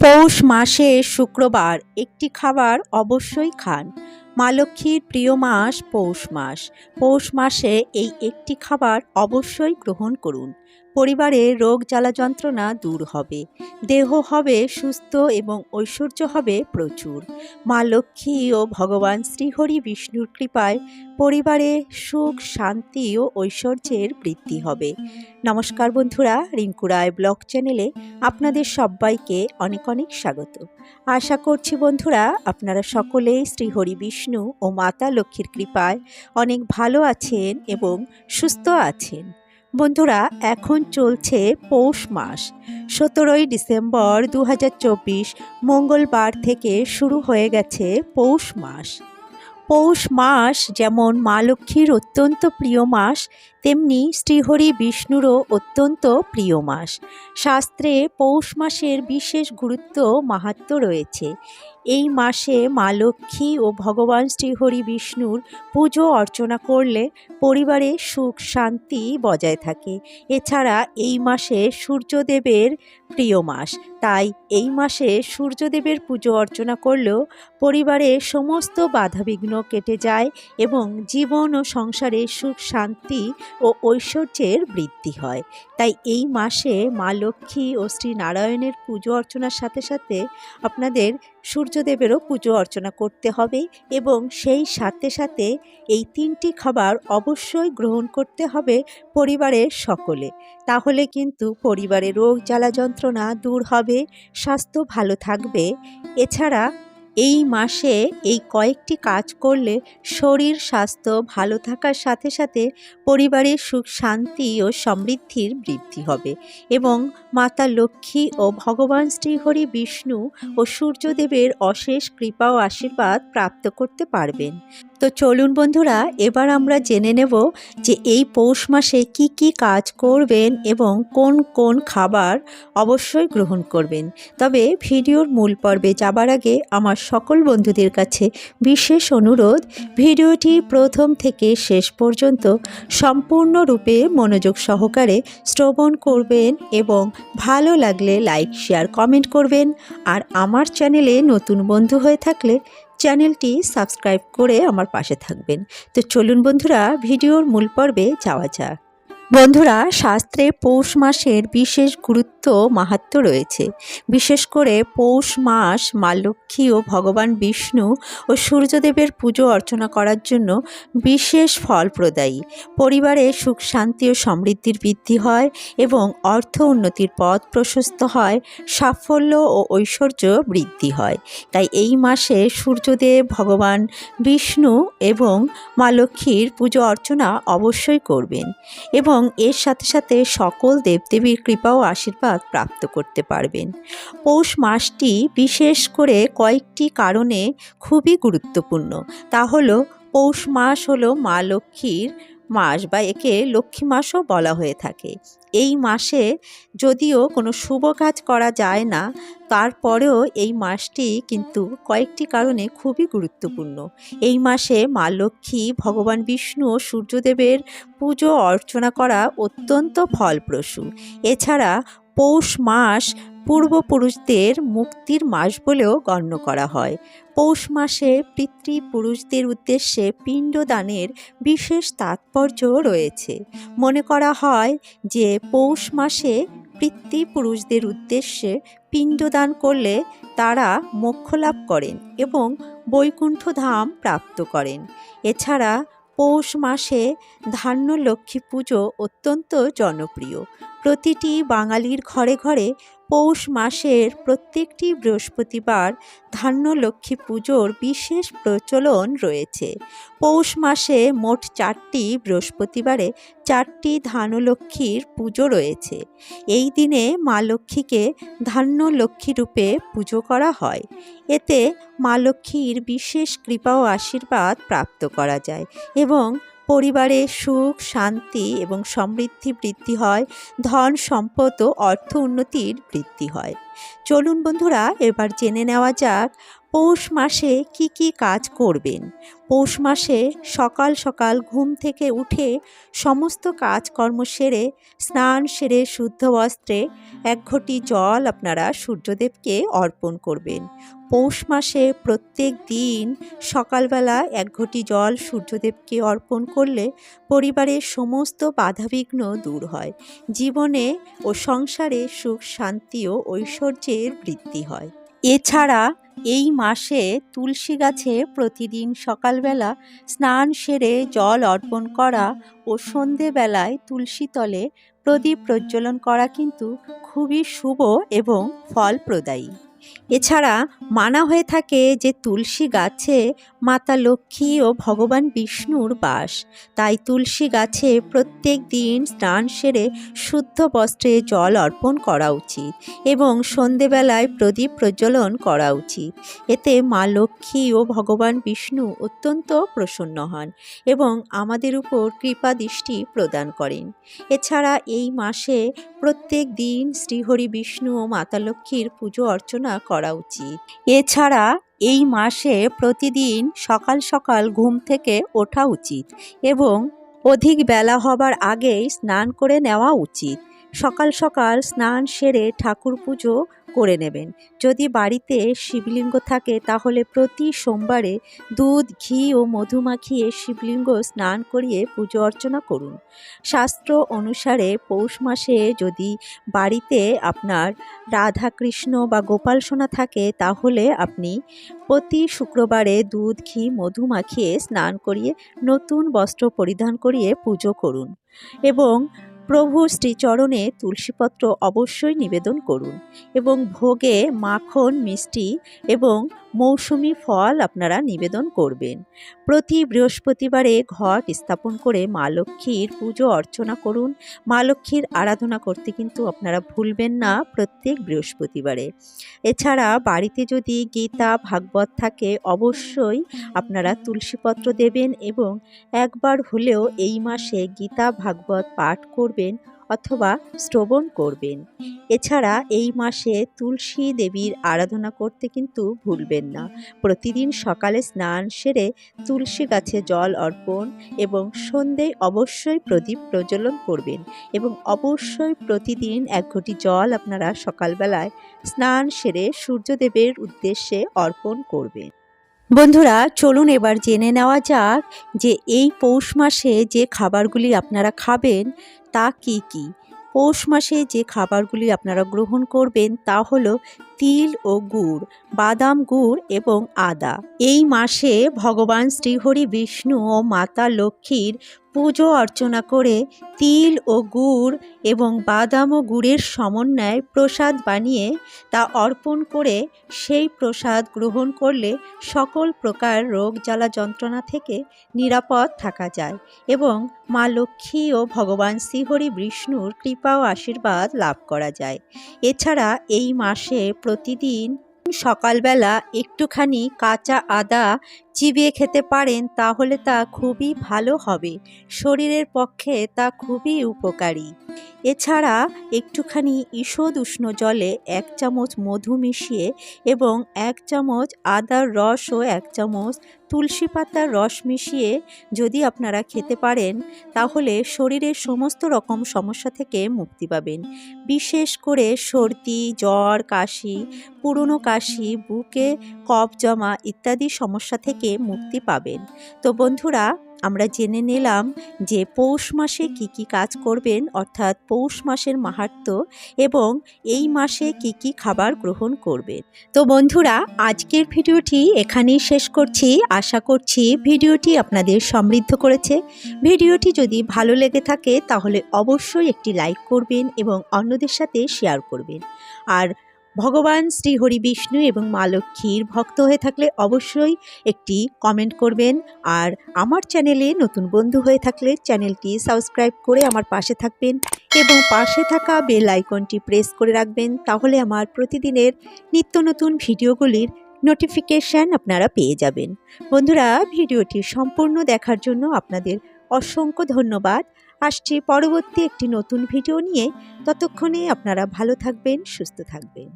পৌষ মাসে শুক্রবার একটি খাবার অবশ্যই খান। মা লক্ষ্মীর প্রিয় মাস পৌষ মাস। পৌষ মাসে এই একটি খাবার অবশ্যই গ্রহণ করুন। পরিবারে রোগ জ্বালা যন্ত্রণা দূর হবে। দেহ হবে সুস্থ এবং ঐশ্বর্য হবে প্রচুর। মা লক্ষ্মী ও ভগবান শ্রীহরি বিষ্ণুর কৃপায় পরিবারে সুখ, শান্তি ও ঐশ্বর্যের বৃদ্ধি হবে। নমস্কার বন্ধুরা, রিঙ্কু রায় ব্লগ চ্যানেলে আপনাদের সবাইকে অনেক অনেক স্বাগত। আশা করছি বন্ধুরা, আপনারা সকলেই শ্রীহরি বিষ্ণু ও মাতা লক্ষ্মীর কৃপায় অনেক ভালো আছেন এবং সুস্থ আছেন। বন্ধুরা, এখন চলছে পৌষ মাস। সতেরোই ডিসেম্বর দু হাজার চব্বিশ মঙ্গলবার থেকে শুরু হয়ে গেছে পৌষ মাস। পৌষ মাস যেমন মা লক্ষ্মীর অত্যন্ত প্রিয় মাস তেমনি শ্রীহরি বিষ্ণুরও অত্যন্ত প্রিয় মাস। শাস্ত্রে পৌষ মাসের বিশেষ গুরুত্ব মাহাত্ম্য রয়েছে। এই মাসে মা লক্ষ্মী ও ভগবান শ্রীহরি বিষ্ণুর পুজো অর্চনা করলে পরিবারে সুখ শান্তি বজায় থাকে। এছাড়া এই মাসে সূর্যদেবের প্রিয় মাস। তাই এই মাসে সূর্যদেবের পুজো অর্চনা করলেও পরিবারে সমস্ত বাধাবিঘ্ন কেটে যায় এবং জীবন ও সংসারে সুখ শান্তি ও ঐশ্বর্যের বৃদ্ধি হয়। তাই এই মাসে মা লক্ষ্মী ও শ্রী নারায়ণের পুজো অর্চনার সাথে সাথে আপনাদের সূর্যদেবেরও পুজো অর্চনা করতে হবে এবং সেই সাথে সাথে এই তিনটি খাবার অবশ্যই গ্রহণ করতে হবে পরিবারের সকলে। তাহলে কিন্তু পরিবারে রোগ, জ্বালা যন্ত্রণা দূর হবে, স্বাস্থ্য ভালো থাকবে। এছাড়া এই মাসে এই কয়েকটি কাজ করলে শরীর, স্বাস্থ্য ভালো থাকার সাথে সাথে পরিবারের সুখ, শান্তি ও সমৃদ্ধির বৃদ্ধি হবে এবং মাতা লক্ষ্মী ও ভগবান শ্রীহরি বিষ্ণু ও সূর্যদেবের অশেষ কৃপা ও আশীর্বাদ প্রাপ্ত করতে পারবেন। তো চলুন বন্ধুরা, এবার আমরা জেনে নেব যে এই পৌষ মাসে কি কি কাজ করবেন এবং কোন কোন খাবার অবশ্যই গ্রহণ করবেন। তবে ভিডিওর মূল পর্বে যাবার আগে আমার সকল বন্ধুদের কাছে বিশেষ অনুরোধ, ভিডিওটি প্রথম থেকে শেষ পর্যন্ত সম্পূর্ণরূপে মনোযোগ সহকারে শ্রবণ করবেন এবং ভালো লাগলে লাইক, শেয়ার, কমেন্ট করবেন। আর আমার চ্যানেলে নতুন বন্ধু হয়ে থাকলে চ্যানেলটি সাবস্ক্রাইব করে আমার পাশে থাকবেন। তো চলুন বন্ধুরা ভিডিওর মূল পর্বে যাওয়া যাক। বন্ধুরা, শাস্ত্রে পৌষ মাসের বিশেষ গুরুত্ব, মাহাত্ম রয়েছে। বিশেষ করে পৌষ মাস মা লক্ষ্মী ও ভগবান বিষ্ণু ও সূর্যদেবের পুজো অর্চনা করার জন্য বিশেষ ফল প্রদায়ী। পরিবারে সুখ, শান্তি ও সমৃদ্ধির বৃদ্ধি হয় এবং অর্থ উন্নতির পথ প্রশস্ত হয়, সাফল্য ও ঐশ্বর্য বৃদ্ধি হয়। তাই এই মাসে সূর্যদেব, ভগবান বিষ্ণু এবং মা লক্ষ্মীর পুজো অর্চনা অবশ্যই করবেন এবং এর সাথে সাথে সকল দেবদেবীর কৃপা ও আশীর্বাদ প্রাপ্ত করতে পারবেন। পৌষ মাসটি বিশেষ করে কয়েকটি কারণে খুবই গুরুত্বপূর্ণ। তা হলো, পৌষ মাস হলো মা লক্ষ্মীর মাস বা একে লক্ষ্মী মাসও বলা হয়ে থাকে। এই মাসে যদিও কোনো শুভ কাজ করা যায় না, তারপরেও এই মাসটি কিন্তু কয়েকটি কারণে খুবই গুরুত্বপূর্ণ। এই মাসে মা লক্ষ্মী, ভগবান বিষ্ণু ও সূর্যদেবের পুজো অর্চনা করা অত্যন্ত ফলপ্রসূ। এছাড়া পৌষ মাস পূর্বপুরুষদের মুক্তির মাস বলেও গণ্য করা হয়। পৌষ মাসে পিতৃপুরুষদের উদ্দেশ্যে পিণ্ডদানের বিশেষ তাৎপর্য রয়েছে। মনে করা হয় যে পৌষ মাসে পিতৃপুরুষদের উদ্দেশ্যে পিণ্ডদান করলে তারা মোক্ষ লাভ করেন এবং বৈকুণ্ঠ ধাম প্রাপ্ত করেন। এছাড়া পৌষ মাসে ধান্য লক্ষ্মী পুজো অত্যন্ত জনপ্রিয়। প্রতিটি বাঙালির ঘরে ঘরে পৌষ মাসের প্রত্যেকটি বৃহস্পতিবার ধান্য লক্ষ্মী পুজোর বিশেষ প্রচলন রয়েছে। পৌষ মাসে মোট চারটি বৃহস্পতিবারে চারটি ধানলক্ষ্মীর পুজো রয়েছে। এই দিনে মা লক্ষ্মীকে ধান্য লক্ষ্মী রূপে পুজো করা হয়। এতে মা লক্ষ্মীর বিশেষ কৃপা ও আশীর্বাদ প্রাপ্ত করা যায় এবং পরিবারে সুখ, শান্তি এবং সমৃদ্ধি বৃদ্ধি হয়, ধন সম্পদ ও অর্থ উন্নতির বৃদ্ধি হয়। চলুন বন্ধুরা, এবার জেনে নেওয়া যাক পৌষ মাসে কি কি কাজ করবেন? পৌষ মাসে সকাল সকাল ঘুম থেকে উঠে সমস্ত কাজকর্ম সেরে, স্নান সেরে, শুদ্ধ বস্ত্রে এক ঘটি জল আপনারা সূর্যদেবকে অর্পণ করবেন। পৌষ মাসে প্রত্যেক দিন সকালবেলা এক ঘটি জল সূর্যদেবকে অর্পণ করলে পরিবারের সমস্ত বাধাবিঘ্ন দূর হয়। জীবনে ও সংসারে সুখ, শান্তি ও ঐশ্বর্যের বৃদ্ধি হয়। এছাড়া এই মাসে তুলসী গাছে প্রতিদিন সকালবেলা স্নান সেরে জল অর্পণ করা ও সন্ধেবেলায় তুলসী তলে প্রদীপ প্রজ্বলন করা কিন্তু খুবই শুভ এবং ফলপ্রদায়ী। এছাড়া মানা হয়ে থাকে যে তুলসী গাছে মাতা লক্ষ্মী ও ভগবান বিষ্ণুর বাস। তাই তুলসী গাছে প্রত্যেক দিন স্নান সেরে শুদ্ধ বস্ত্রে জল অর্পণ করা উচিত এবং সন্ধেবেলায় প্রদীপ প্রজ্বলন করা উচিত। এতে মা লক্ষ্মী ও ভগবান বিষ্ণু অত্যন্ত প্রসন্ন হন এবং আমাদের উপর কৃপা দৃষ্টি প্রদান করেন। এছাড়া এই মাসে প্রত্যেক দিন শ্রীহরি বিষ্ণু ও মাতা লক্ষ্মীর পুজো অর্চনা করা উচিত। এছাড়া এই মাসে প্রতিদিন সকাল সকাল ঘুম থেকে ওঠা উচিত এবং অধিক বেলা হবার আগেই স্নান করে নেওয়া উচিত। সকাল সকাল স্নান সেরে ঠাকুর পুজো করে নেবেন। যদি বাড়িতে শিবলিঙ্গ থাকে, তাহলে প্রতি সোমবারে দুধ, ঘি ও মধু মাখিয়ে শিবলিঙ্গ স্নান করিয়ে পুজো অর্চনা করুন। শাস্ত্র অনুসারে পৌষ মাসে যদি বাড়িতে আপনার রাধা কৃষ্ণ বা গোপাল সোনা থাকে, তাহলে আপনি প্রতি শুক্রবারে দুধ, ঘি, মধু মাখিয়ে স্নান করিয়ে নতুন বস্ত্র পরিধান করিয়ে পুজো করুন। এবং প্রভুর শ্রীচরণে তুলসীপত্র অবশ্যই নিবেদন করুন এবং ভোগে মাখন মিষ্টি এবং মৌসুমি ফল আপনারা নিবেদন করবেন। প্রতি বৃহস্পতিবারে ঘট স্থাপন করে মা লক্ষ্মীর পুজো অর্চনা করুন। মা লক্ষ্মীর আরাধনা করতে কিন্তু আপনারা ভুলবেন না প্রত্যেক বৃহস্পতিবারে। এছাড়া বাড়িতে যদি গীতা, ভাগবত থাকে অবশ্যই আপনারা তুলসীপত্র দেবেন এবং একবার হলেও এই মাসে গীতা, ভাগবত পাঠ করবেন। অথবা শ্রবণ করবেন। এছাড়া এই মাসে তুলসী দেবীর আরাধনা করতে কিন্তু ভুলবেন না। প্রতিদিন সকালে স্নান সেরে তুলসী গাছে জল অর্পণ এবং সন্ধেয় অবশ্যই প্রদীপ প্রজ্বলন করবেন এবং অবশ্যই প্রতিদিন এক ঘটি জল আপনারা সকালবেলায় স্নান সেরে সূর্যদেবের উদ্দেশ্যে অর্পণ করবেন। বন্ধুরা, চলুন এবার জেনে নেওয়া যাক যে এই পৌষ মাসে যে খাবারগুলি আপনারা খাবেন, তা কি কি? পৌষ মাসে যে খাবারগুলি আপনারা গ্রহণ করবেন, তা হলো তিল ও গুড়, বাদাম গুড় এবং আদা। এই মাসে ভগবান শ্রীহরি বিষ্ণু ও মাতা লক্ষ্মীর পুজো অর্চনা করে তিল ও গুড় এবং বাদাম ও গুড়ের সমন্বয়ে প্রসাদ বানিয়ে তা অর্পণ করে সেই প্রসাদ গ্রহণ করলে সকল প্রকার রোগ জ্বালা যন্ত্রণা থেকে নিরাপদ থাকা যায় এবং মা লক্ষ্মী ও ভগবান শ্রীহরি বিষ্ণুর কৃপা ও আশীর্বাদ লাভ করা যায়। এছাড়া এই মাসে প্রতিদিন সকালবেলা একটুখানি কাঁচা আদা চিবিয়ে খেতে পারেন, তাহলে তা খুবই ভালো হবে। শরীরের পক্ষে তা খুবই উপকারী। এছাড়া একটুখানি ঈষদ উষ্ণ জলে এক চামচ মধু মিশিয়ে এবং এক চামচ আদার রস ও এক চামচ তুলসী পাতার রস মিশিয়ে যদি আপনারা খেতে পারেন, তাহলে শরীরের সমস্ত রকম সমস্যা থেকে মুক্তি পাবেন। বিশেষ করে সর্দি, জ্বর, কাশি, পুরনো কাশি, বুকে কফ জমা ইত্যাদি সমস্যা থেকে মুক্তি পাবেন। তো বন্ধুরা, আমরা জেনে নিলাম যে পৌষ মাসে কি কি কাজ করবেন, অর্থাৎ পৌষ মাসের মাহাত্ম এবং এই মাসে কি কি খাবার গ্রহণ করবেন। তো বন্ধুরা, আজকের ভিডিওটি এখানেই শেষ করছি। আশা করছি ভিডিওটি আপনাদের সমৃদ্ধ করেছে। ভিডিওটি যদি ভালো লেগে থাকে, তাহলে অবশ্যই একটি লাইক করবেন এবং অন্যদের সাথে শেয়ার করবেন। আর ভগবান শ্রী হরি বিষ্ণু এবং মা লক্ষ্মীর ভক্ত হয়ে থাকলে অবশ্যই একটি কমেন্ট করবেন। আর আমার চ্যানেলে নতুন বন্ধু হয়ে থাকলে চ্যানেলটি সাবস্ক্রাইব করে আমার পাশে থাকবেন এবং পাশে থাকা বেল আইকনটি প্রেস করে রাখবেন। তাহলে আমার প্রতিদিনের নিত্য নতুন ভিডিওগুলির নোটিফিকেশান আপনারা পেয়ে যাবেন। বন্ধুরা, ভিডিওটি সম্পূর্ণ দেখার জন্য আপনাদের অসংখ্য ধন্যবাদ। আসছি পরবর্তী একটি নতুন ভিডিও নিয়ে। ততক্ষণে আপনারা ভালো থাকবেন, সুস্থ থাকবেন।